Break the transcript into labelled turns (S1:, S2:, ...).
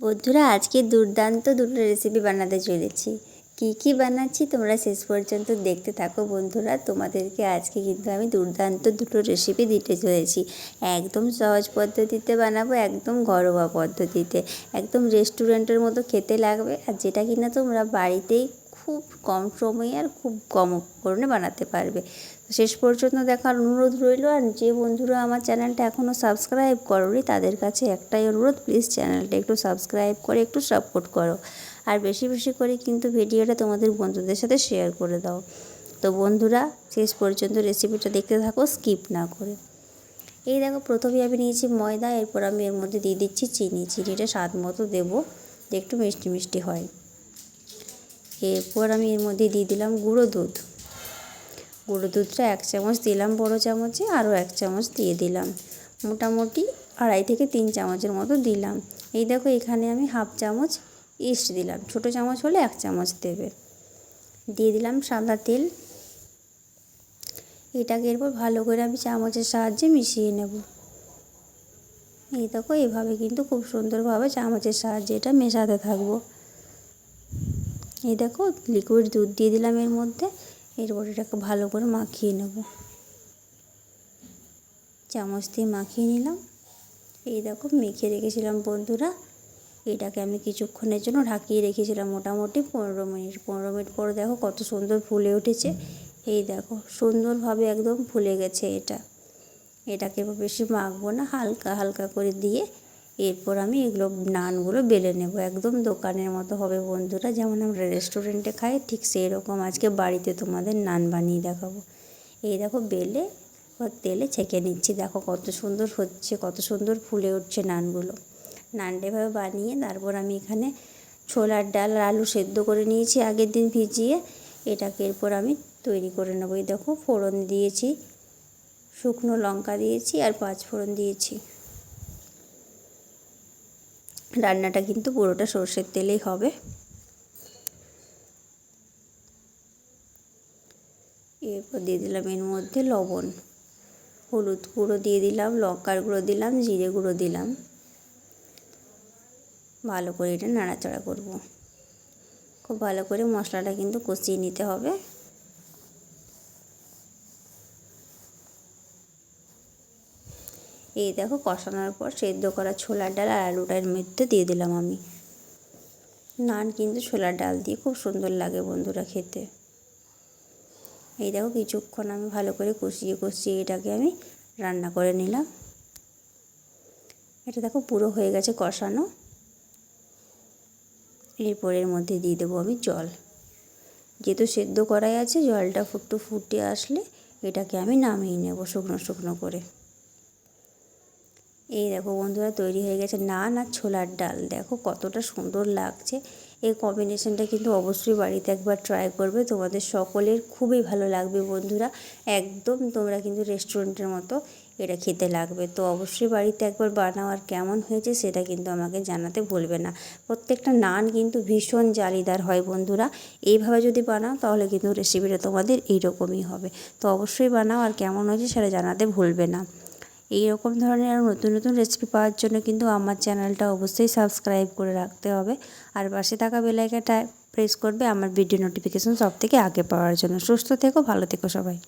S1: বন্ধুরা, আজকে দুর্দান্ত দুটো রেসিপি বানাতে চলেছি। কি কি বানাচ্ছি তোমরা শেষ পর্যন্ত দেখতে থাকো বন্ধুরা। তোমাদেরকে আজকে কিন্তু আমি দুর্দান্ত দুটো রেসিপি দিতে চলেছি। একদম সহজ পদ্ধতিতে বানাবো, একদম ঘরোয়া পদ্ধতিতে। একদম রেস্টুরেন্টের মতো খেতে লাগবে, আর যেটা কিনা তোমরা বাড়িতেই খুব কম সময়ে আর খুব কম উপকরণে বানাতে পারবে। শেষ পর্যন্ত দেখার অনুরোধ রইল আর যে বন্ধুরা আমার চ্যানেলটা এখনও সাবস্ক্রাইব করোনি, তাদের কাছে একটাই অনুরোধ প্লিজ চ্যানেলটা একটু সাবস্ক্রাইব করে, একটু সাপোর্ট করো। আর বেশি বেশি করে কিন্তু ভিডিওটা তোমাদের বন্ধুদের সাথে শেয়ার করে দাও। তো বন্ধুরা, শেষ পর্যন্ত রেসিপিটা দেখতে থাকো স্কিপ না করে। এই দেখো, প্রথমে আমি নিয়েছি ময়দা, এরপর আমি এর মধ্যে দিয়ে দিচ্ছি চিনি। চিনিটা স্বাদ মতো দেবো, যে একটু মিষ্টি মিষ্টি হয়। এরপর আমি এর মধ্যে দিয়ে দিলাম গুঁড়ো দুধ। গুঁড়ো দুধটা এক চামচ দিলাম বড় চামচে, আরও এক চামচ দিয়ে দিলাম। মোটামুটি আড়াই থেকে তিন চামচের মতো দিলাম। এই দেখো এখানে আমি হাফ চামচ ইস্ট দিলাম। ছোট চামচ হলে এক চামচ দেবে। দিয়ে দিলাম সাদা তেল। এটাকে এরপর ভালো করে আমি চামচের সাহায্যে মিশিয়ে নেব। এই দেখো এভাবে কিন্তু খুব সুন্দরভাবে চামচের সাহায্যে এটা মেশাতে থাকব। এই দেখো লিকুইড দুধ দিয়ে দিলাম এর মধ্যে, এরপর এটাকে ভালো করে মাখিয়ে নেব। চামচ দিয়ে মাখিয়ে নিলাম। এই দেখো, মেখে রেখেছিলাম বন্ধুরা। এটাকে আমি কিছুক্ষণের জন্য ঢাকিয়ে রেখেছিলাম মোটামুটি পনেরো মিনিট। পনেরো মিনিট পরে দেখো কত সুন্দর ফুলে উঠেছে। এই দেখো, সুন্দরভাবে একদম ফুলে গেছে এটা। এটাকে বেশি মাখবো না, হালকা হালকা করে দিয়ে এরপর আমি এগুলো নানগুলো বেলে নেব। একদম দোকানের মতো হবে বন্ধুরা। যেমন আমরা রেস্টুরেন্টে খাই, ঠিক সেই রকম আজকে বাড়িতে তোমাদের নান বানিয়ে দেখাবো। এই দেখো বেলে তেলে ছেঁকে নিচ্ছি। দেখো কত সুন্দর হচ্ছে, কত সুন্দর ফুলে উঠছে নানগুলো। নানটা এভাবে বানিয়ে তারপর আমি এখানে ছোলার ডাল আর আলু সেদ্ধ করে নিয়েছি আগের দিন ভিজিয়ে। এটাকে এরপর আমি তৈরি করে নেব। এই দেখো ফোড়ন দিয়েছি, শুকনো লঙ্কা দিয়েছি আর পাঁচ ফোড়ন দিয়েছি। রান্নাটা কিন্তু পুরোটা সর্ষের তেলেই হবে। এরপর দিয়ে দিলাম এর মধ্যে লবণ। হলুদ গুঁড়ো দিয়ে দিলাম, লঙ্কার গুঁড়ো দিলাম, জিরে গুঁড়ো দিলাম। ভালো করে এটা নাড়াচাড়া করব। খুব ভালো করে মশলাটা কিন্তু কষিয়ে নিতে হবে। এই দেখো কষানোর পর সেদ্ধ করা ছোলার ডাল আর আলুটার মধ্যে দিয়ে দিলাম আমি। নান কিন্তু ছোলার ডাল দিয়ে খুব সুন্দর লাগে বন্ধুরা খেতে। এই দেখো কিছুক্ষণ আমি ভালো করে কষিয়ে কষিয়ে এটাকে আমি রান্না করে নিলাম। এটা দেখো পুরো হয়ে গেছে কষানো। এরপর এর মধ্যে দিয়ে দেবো আমি জল। যেহেতু সেদ্ধ করাই আছে, জলটা ফুটু ফুটে আসলে এটাকে আমি নামিয়ে নেব শুকনো শুকনো করে। এই দেখো বন্ধুরা তৈরি হয়ে গেছে নান আর ছোলার ডাল। দেখো কতটা সুন্দর লাগছে। এই কম্বিনেশনটা কিন্তু অবশ্যই বাড়িতে একবার ট্রাই করবে। তোমাদের সকলের খুবই ভালো লাগবে বন্ধুরা। একদম তোমরা কিন্তু রেস্টুরেন্টের মতো এটা খেতে লাগবে। তো অবশ্যই বাড়িতে একবার বানাও আর কেমন হয়েছে সেটা কিন্তু আমাকে জানাতে ভুলবে না। প্রত্যেকটা নান কিন্তু ভীষণ জালিদার হয় বন্ধুরা। এইভাবে যদি বানাও তাহলে কিন্তু রেসিপিটা তোমাদের এইরকমই হবে। তো অবশ্যই বানাও আর কেমন হয়েছে সেটা জানাতে ভুলবে না। এই রকম ধরনের আরও নতুন নতুন রেসিপি পাওয়ার জন্য কিন্তু আমার চ্যানেলটা অবশ্যই সাবস্ক্রাইব করে রাখতে হবে। আর পাশে থাকা বেলাইকাটা প্রেস করবে, আমার ভিডিও নোটিফিকেশন সব থেকে আগে পাওয়ার জন্য। সুস্থ থেকো, ভালো থেকো সবাই।